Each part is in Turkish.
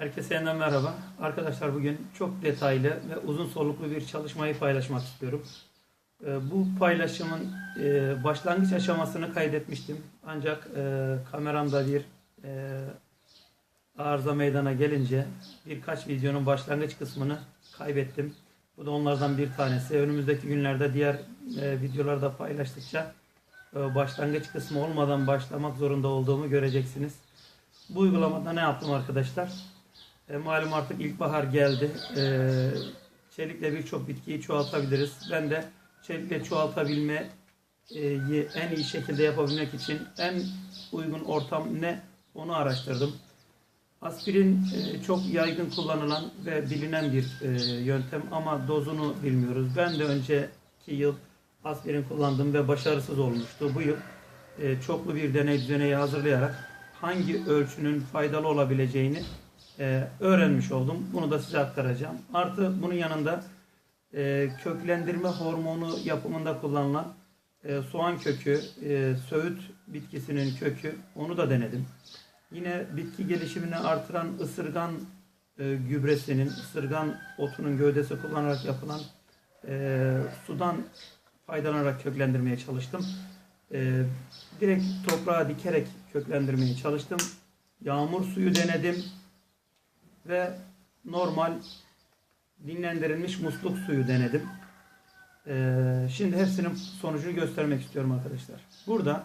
Herkese yeniden merhaba. Arkadaşlar bugün çok detaylı ve uzun soluklu bir çalışmayı paylaşmak istiyorum. Ee, Bu paylaşımın e, başlangıç aşamasını kaydetmiştim. Ancak e, kameramda bir e, arıza meydana gelince birkaç videonun başlangıç kısmını kaybettim. Bu da onlardan bir tanesi. Önümüzdeki günlerde diğer videolarda paylaştıkça başlangıç kısmı olmadan başlamak zorunda olduğumu göreceksiniz. Bu uygulamada ne yaptım arkadaşlar? E, malum artık ilkbahar geldi. E, çelikle birçok bitkiyi çoğaltabiliriz. Ben de çelikle çoğaltabilmeyi en iyi şekilde yapabilmek için en uygun ortam ne onu araştırdım. Aspirin e, çok yaygın kullanılan ve bilinen bir e, yöntem ama dozunu bilmiyoruz. Ben de önceki yıl aspirin kullandım ve başarısız olmuştu. Bu yıl e, çoklu bir deney düzeneyi hazırlayarak hangi ölçünün faydalı olabileceğini e, öğrenmiş oldum. Bunu da size aktaracağım. Artı bunun yanında e, köklendirme hormonu yapımında kullanılan e, soğan kökü, e, söğüt bitkisinin kökü onu da denedim. Yine bitki gelişimini artıran ısırgan e, gübresinin, ısırgan otunun gövdesi kullanarak yapılan e, sudan faydalanarak köklendirmeye çalıştım. E, direkt toprağa dikerek köklendirmeye çalıştım. Yağmur suyu denedim ve normal dinlendirilmiş musluk suyu denedim. E, şimdi hepsinin sonucunu göstermek istiyorum arkadaşlar. Burada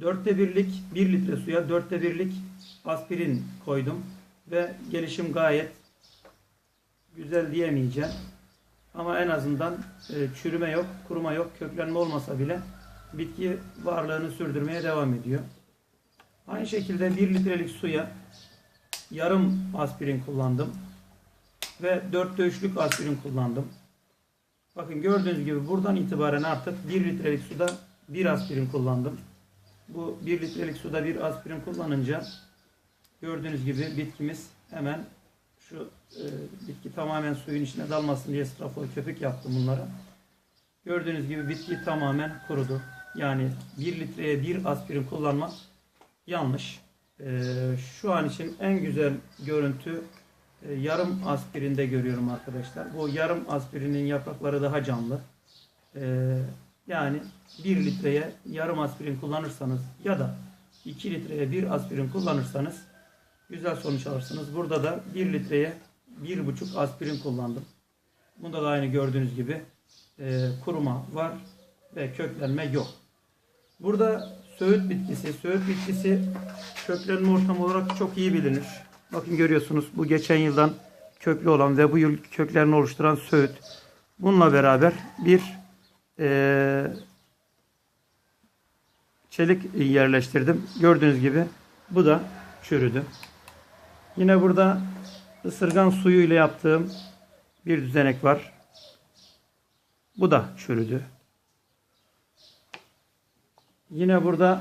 dörtte birlik bir litre suya dörtte birlik aspirin koydum ve gelişim gayet güzel diyemeyeceğim. Ama en azından e, çürüme yok, kuruma yok, köklenme olmasa bile bitki varlığını sürdürmeye devam ediyor. Aynı şekilde 1 litrelik suya yarım aspirin kullandım ve 4'te 3'lük aspirin kullandım. Bakın gördüğünüz gibi buradan itibaren artık 1 litrelik suda 1 aspirin kullandım. Bu 1 litrelik suda 1 aspirin kullanınca gördüğünüz gibi bitkimiz hemen şu e, bitki tamamen suyun içine dalmasın diye strafor köpük yaptım bunlara. Gördüğünüz gibi bitki tamamen kurudu. Yani 1 litreye 1 aspirin kullanmak yanlış. E, şu an için en güzel görüntü e, yarım aspirinde görüyorum arkadaşlar. Bu yarım aspirinin yaprakları daha canlı. E, yani 1 litreye yarım aspirin kullanırsanız ya da 2 litreye 1 aspirin kullanırsanız güzel sonuç alırsınız. Burada da 1 litreye 1,5 aspirin kullandım. Bunda da aynı gördüğünüz gibi e, kuruma var ve köklenme yok. Burada söğüt bitkisi, söğüt bitkisi köklenme ortamı olarak çok iyi bilinir. Bakın görüyorsunuz bu geçen yıldan köklü olan ve bu yıl köklerini oluşturan söğüt. Bununla beraber bir e, çelik yerleştirdim. Gördüğünüz gibi bu da çürüdü. Yine burada ısırgan suyu ile yaptığım bir düzenek var. Bu da çürüdü. Yine burada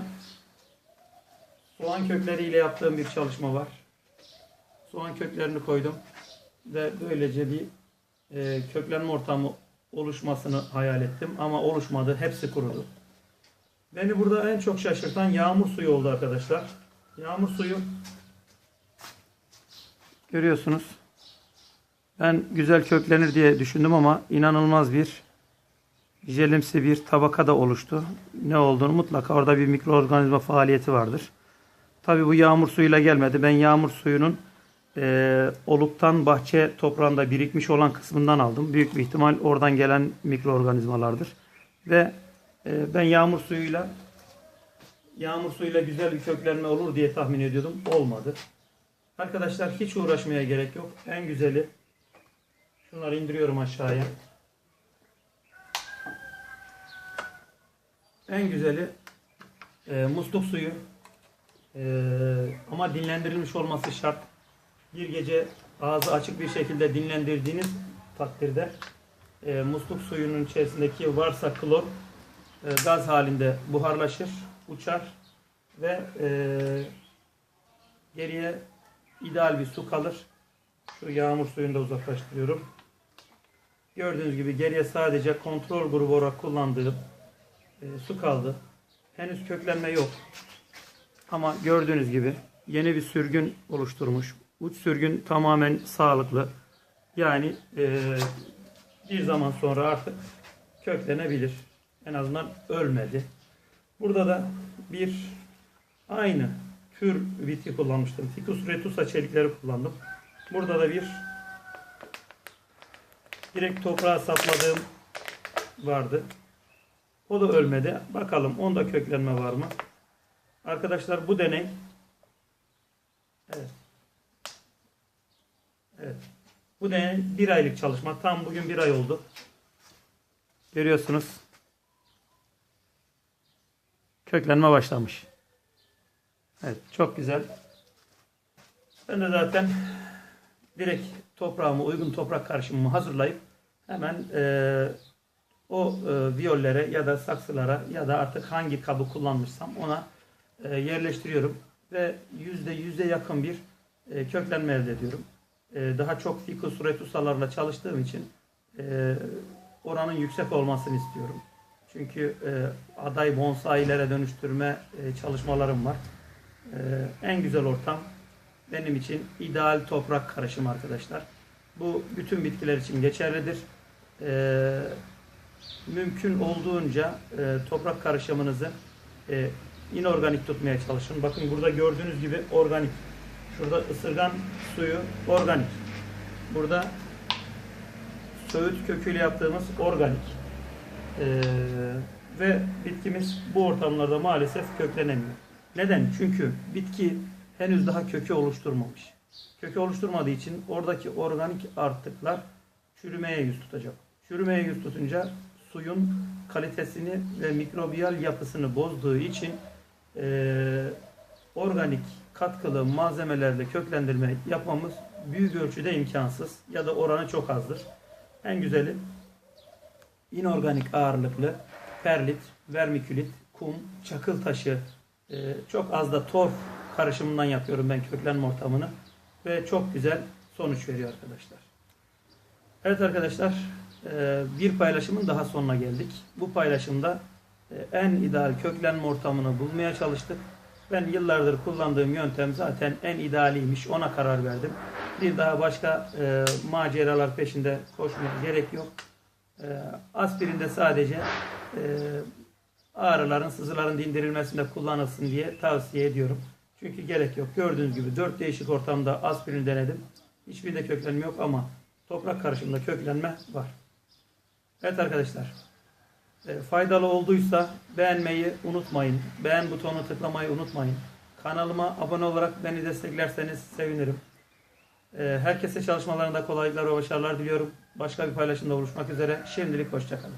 soğan kökleriyle yaptığım bir çalışma var. Soğan köklerini koydum ve böylece bir e, köklenme ortamı oluşmasını hayal ettim ama oluşmadı. Hepsi kurudu. Beni burada en çok şaşırtan yağmur suyu oldu arkadaşlar. Yağmur suyu görüyorsunuz. Ben güzel köklenir diye düşündüm ama inanılmaz bir jelimsi bir tabaka da oluştu. Ne olduğunu mutlaka orada bir mikroorganizma faaliyeti vardır. Tabi bu yağmur suyuyla gelmedi. Ben yağmur suyunun e, oluktan bahçe toprağında birikmiş olan kısmından aldım. Büyük bir ihtimal oradan gelen mikroorganizmalardır. Ve e, ben yağmur suyuyla yağmur suyuyla güzel bir köklenme olur diye tahmin ediyordum. Olmadı. Arkadaşlar hiç uğraşmaya gerek yok. En güzeli şunları indiriyorum aşağıya. En güzeli e, musluk suyu. E, ama dinlendirilmiş olması şart. Bir gece ağzı açık bir şekilde dinlendirdiğiniz takdirde e, musluk suyunun içerisindeki varsa klor e, gaz halinde buharlaşır, uçar ve e, geriye ideal bir su kalır. Şu yağmur suyunu da uzaklaştırıyorum. Gördüğünüz gibi geriye sadece kontrol grubu olarak kullandığım e, su kaldı. Henüz köklenme yok. Ama gördüğünüz gibi yeni bir sürgün oluşturmuş. Uç sürgün tamamen sağlıklı. Yani e, bir zaman sonra artık köklenebilir. En azından ölmedi. Burada da bir aynı tür bitki kullanmıştım. Ficus retusa çelikleri kullandım. Burada da bir direkt toprağa sapladığım vardı. O da ölmedi. Bakalım onda köklenme var mı? Arkadaşlar bu deney Evet. Evet. Bu deney bir aylık çalışma. Tam bugün bir ay oldu. Görüyorsunuz. Köklenme başlamış. Evet. Çok güzel. Ben de zaten direkt toprağımı, uygun toprak karışımımı hazırlayıp hemen eee o e, viyollere ya da saksılara ya da artık hangi kabı kullanmışsam ona e, yerleştiriyorum ve yüzde yüze yakın bir e, köklenme elde ediyorum. E, daha çok ficus retusalarla çalıştığım için e, oranın yüksek olmasını istiyorum. Çünkü e, aday bonsailere dönüştürme e, çalışmalarım var. E, en güzel ortam benim için ideal toprak karışımı arkadaşlar. Bu bütün bitkiler için geçerlidir. E, mümkün olduğunca e, toprak karışımınızı e, inorganik tutmaya çalışın. Bakın burada gördüğünüz gibi organik. Şurada ısırgan suyu organik. Burada söğüt köküyle yaptığımız organik. E, ve bitkimiz bu ortamlarda maalesef köklenemiyor. Neden? Çünkü bitki henüz daha kökü oluşturmamış. Kökü oluşturmadığı için oradaki organik artıklar çürümeye yüz tutacak. Çürümeye yüz tutunca suyun kalitesini ve mikrobiyal yapısını bozduğu için e, organik katkılı malzemelerle köklendirme yapmamız büyük ölçüde imkansız ya da oranı çok azdır. En güzeli inorganik ağırlıklı perlit, vermikülit, kum, çakıl taşı, e, çok az da torf karışımından yapıyorum ben köklenme ortamını ve çok güzel sonuç veriyor arkadaşlar. Evet arkadaşlar bir paylaşımın daha sonuna geldik. Bu paylaşımda e, en ideal köklenme ortamını bulmaya çalıştık. Ben yıllardır kullandığım yöntem zaten en idealiymiş. Ona karar verdim. Bir daha başka e, maceralar peşinde koşmaya gerek yok. E, aspirinde sadece e, ağrıların, sızıların dindirilmesinde kullanılsın diye tavsiye ediyorum. Çünkü gerek yok. Gördüğünüz gibi dört değişik ortamda aspirin denedim. Hiçbirinde köklenme yok ama toprak karışımında köklenme var. Evet arkadaşlar. e, Faydalı olduysa beğenmeyi unutmayın. Beğen butonuna tıklamayı unutmayın. Kanalıma abone olarak beni desteklerseniz sevinirim. E, Herkese çalışmalarında kolaylıklar ve başarılar diliyorum. Başka bir paylaşımda buluşmak üzere. Şimdilik hoşçakalın.